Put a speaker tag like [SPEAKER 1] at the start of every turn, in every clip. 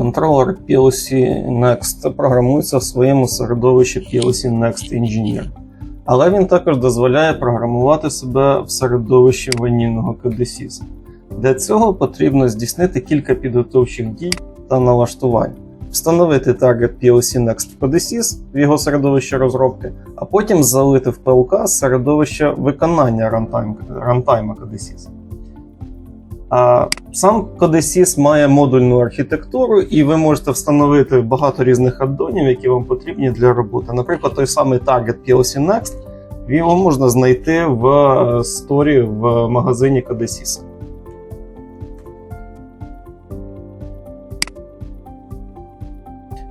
[SPEAKER 1] Контролер PLC Next програмується в своєму середовищі PLC Next Engineer. Але він також дозволяє програмувати себе в середовищі ванільного CodeSys. Для цього потрібно здійснити кілька підготовчих дій та налаштувань. Встановити таргет PLC Next в в його середовище розробки, а потім залити в PLK середовище виконання рантайм, рантайма CodeSys. Сам CodeSys має модульну архітектуру, і ви можете встановити багато різних аддонів, які вам потрібні для роботи. Наприклад, той самий Target PLC Next, його можна знайти в е, сторі в магазині CodeSys.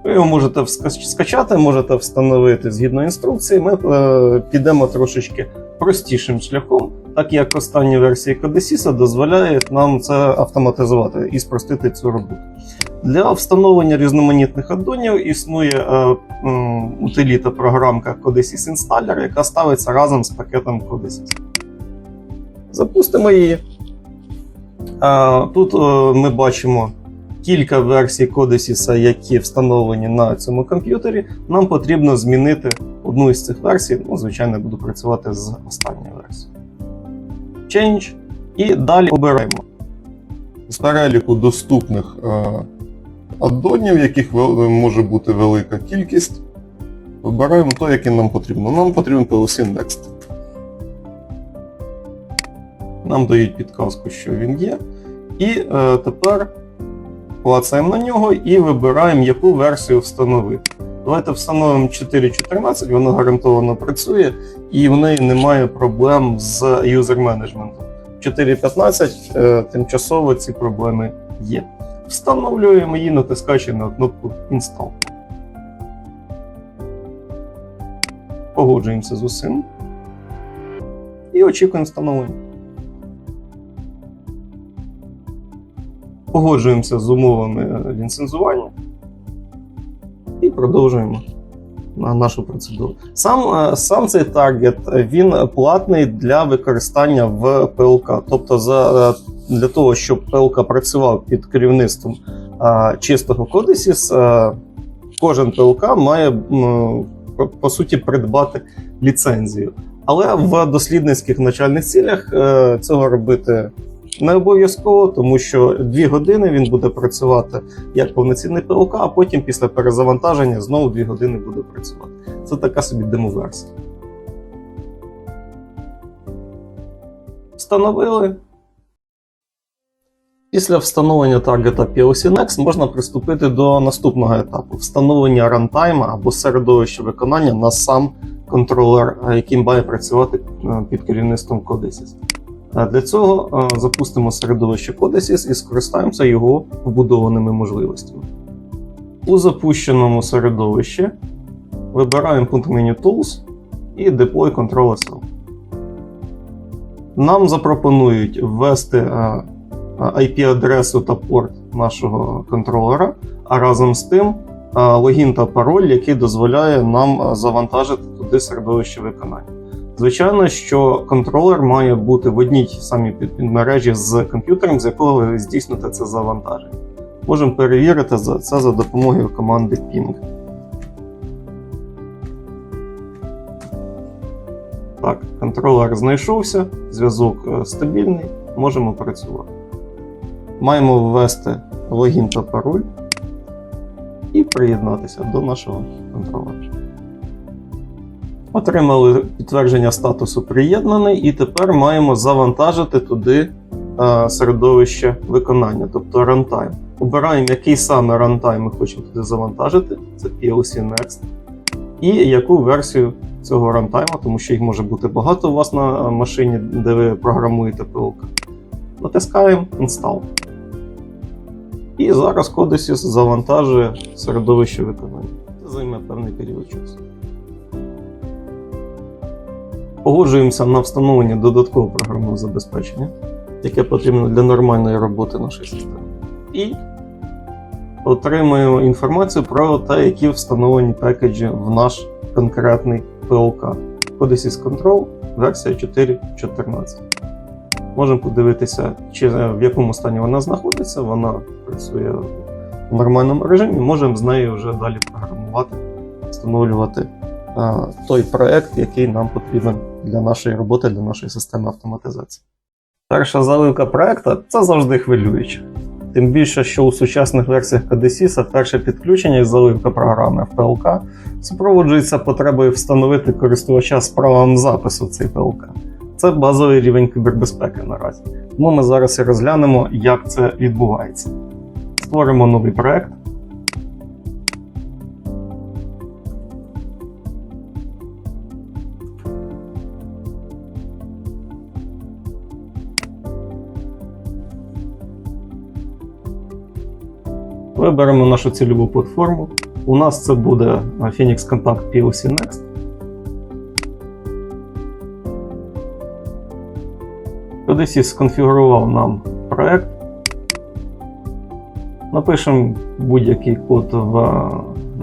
[SPEAKER 1] Ви його можете скачати, можете встановити згідно інструкції. Ми е, підемо трошечки простішим шляхом, так як останні версії CodeSys дозволяють нам це автоматизувати і спростити цю роботу. Для встановлення різноманітних аддонів існує е, утиліта програмка CodeSys Installer, яка ставиться разом з пакетом CodeSys. Запустимо її. Е, Тут е, ми бачимо кілька версій CodeSys, які встановлені на цьому комп'ютері. Нам потрібно змінити одну із цих версій. Ну, звичайно, буду працювати з останньою версією. Change. І далі обираємо.
[SPEAKER 2] З переліку доступних е, аддонів, яких може бути велика кількість, вибираємо той, який нам потрібно. Нам потрібен PLC Next.
[SPEAKER 1] Нам дають підказку, що він є. І е, тепер клацаємо на нього і вибираємо, яку версію встановити. Давайте встановимо 4.14, воно гарантовано працює, і в неї немає проблем з юзер менеджментом. 4.15 е, тимчасово ці проблеми є. Встановлюємо її, натискаючи на кнопку Install. Погоджуємося з усім. І очікуємо встановлення. Погоджуємося з умовами е, ліцензування і продовжуємо на нашу процедуру. Сам, е, сам цей таргет він платний для використання в ПЛК. Тобто, за, е, для того, щоб ПЛК працював під керівництвом е, чистого Codesys, е, кожен ПЛК має по- суті придбати ліцензію. Але в дослідницьких навчальних цілях цього робити не обов'язково, тому що дві години він буде працювати як повноцінний ПЛК, а потім після перезавантаження знову дві години буде працювати. Це така собі демоверсія. Встановили. Після встановлення таргета PLC Next можна приступити до наступного етапу встановлення рантайма або середовища виконання на сам контролер, який має працювати е, під керівництвом Codesys. Для цього е, запустимо середовище Codesys і скористаємося його вбудованими можливостями. У запущеному середовищі вибираємо пункт меню Tools і Deploy Control SL. Нам запропонують ввести е, IP-адресу та порт нашого контролера, а разом з тим е, логін та пароль, який дозволяє нам е, завантажити туди середовище виконання. Звичайно, що контролер має бути в одній самій підмережі з комп'ютером, з якого ви здійсните це завантаження. Можемо перевірити це за допомогою команди ping. Так, контролер знайшовся, зв'язок е, стабільний, можемо працювати. Маємо ввести логін та пароль і приєднатися до нашого контролера. Отримали підтвердження статусу приєднаний, і тепер маємо завантажити туди е, середовище виконання, тобто runtime. Обираємо, який саме runtime ми хочемо туди завантажити. Це PLC Next. І яку версію цього runtime, тому що їх може бути багато у вас на е, машині, де ви програмуєте PLC. Натискаємо Install. І зараз Codesys завантажує середовище виконання. Це займе певний період часу. Погоджуємося на встановлення додаткового програмного забезпечення, яке потрібно для нормальної роботи нашої системи. І отримуємо інформацію про те, які встановлені пекеджі в наш конкретний PLK. Codesys Control версія 4.14. Можемо подивитися, чи е, в якому стані вона знаходиться. Вона працює в нормальному режимі, можемо з нею вже далі програмувати, встановлювати той проект, який нам потрібен для нашої роботи, для нашої системи автоматизації. Перша заливка проекту це завжди хвилююче. Тим більше, що у сучасних версіях KDSIS перше підключення і заливка програми в ПЛК супроводжується потребою встановити користувача з правом запису цей ПЛК. Це базовий рівень кібербезпеки наразі. Тому ми зараз і розглянемо, як це відбувається. Створимо новий проект. Виберемо нашу цільову платформу. У нас це буде Phoenix Contact PLC Next. Кудись сконфігурував нам проект. Напишемо будь-який код в е,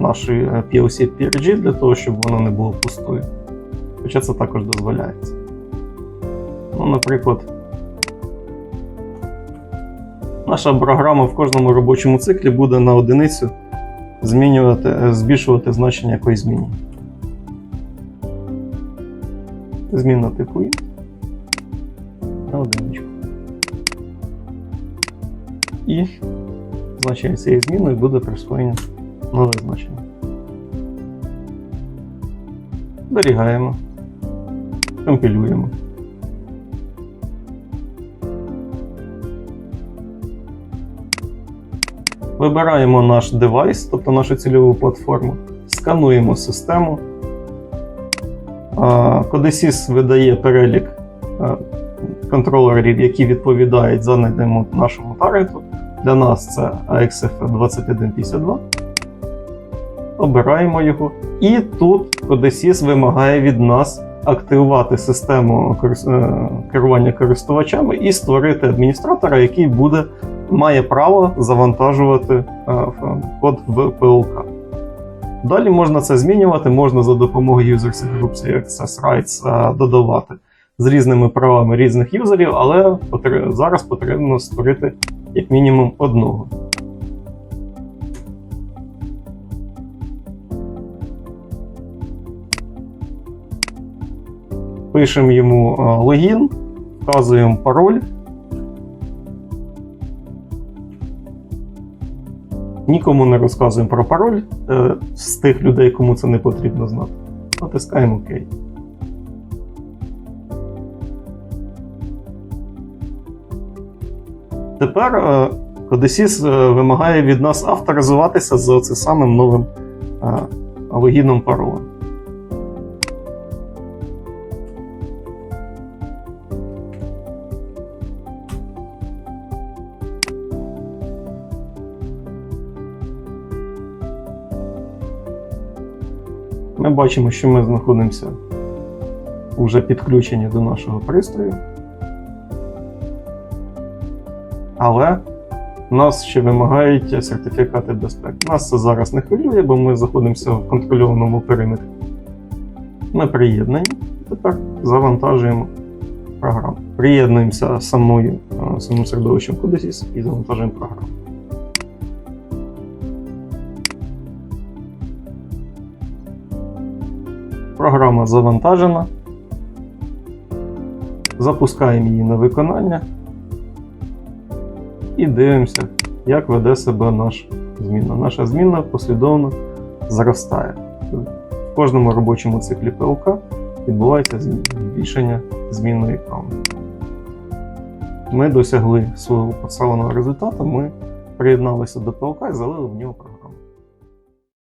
[SPEAKER 1] нашій е, PLC PRG для того, щоб воно не було пустою. Хоча це також дозволяється. Ну, наприклад, наша програма в кожному робочому циклі буде на одиницю змінювати, е, збільшувати значення якоїсь зміни. Зміна типу int на одиничку. І значення цієї зміни буде присвоєння нове значення. Зберігаємо, компілюємо. Вибираємо наш девайс, тобто нашу цільову платформу, скануємо систему. Codesys видає перелік е, контролерів, які відповідають за найдемо нашому таргету. Для нас це AXF 2152. Обираємо його. І тут Codesys вимагає від нас активувати систему е, керування користувачами і створити адміністратора, який буде, має право завантажувати е, код в ПЛК. Далі можна це змінювати, можна за допомогою Users Groups Access Rights додавати з різними правами різних юзерів, але зараз потрібно створити як мінімум одного. Пишемо йому е, логін, вказуємо пароль. Нікому не розказуємо про пароль е, з тих людей, кому це не потрібно знати. Натискаємо ОК. Тепер Codesys е, вимагає від нас авторизуватися з цим самим новим логіном паролем. Ми бачимо, що ми знаходимося вже підключені до нашого пристрою. Але нас ще вимагають сертифікати безпеки. Нас це зараз не хвилює, бо ми знаходимося в контрольованому периметрі. Ми приєднані. Тепер завантажуємо програму. Приєднуємося самою, е, самим середовищем Codesys і завантажуємо програму. Програма завантажена. Запускаємо її на виконання і дивимося, як веде себе наш зміна. Наша зміна послідовно зростає. В кожному робочому циклі ПЛК відбувається збільшення змінної пам'яті. Ми досягли свого поставленого результату, ми приєдналися до ПЛК і залили в нього програму.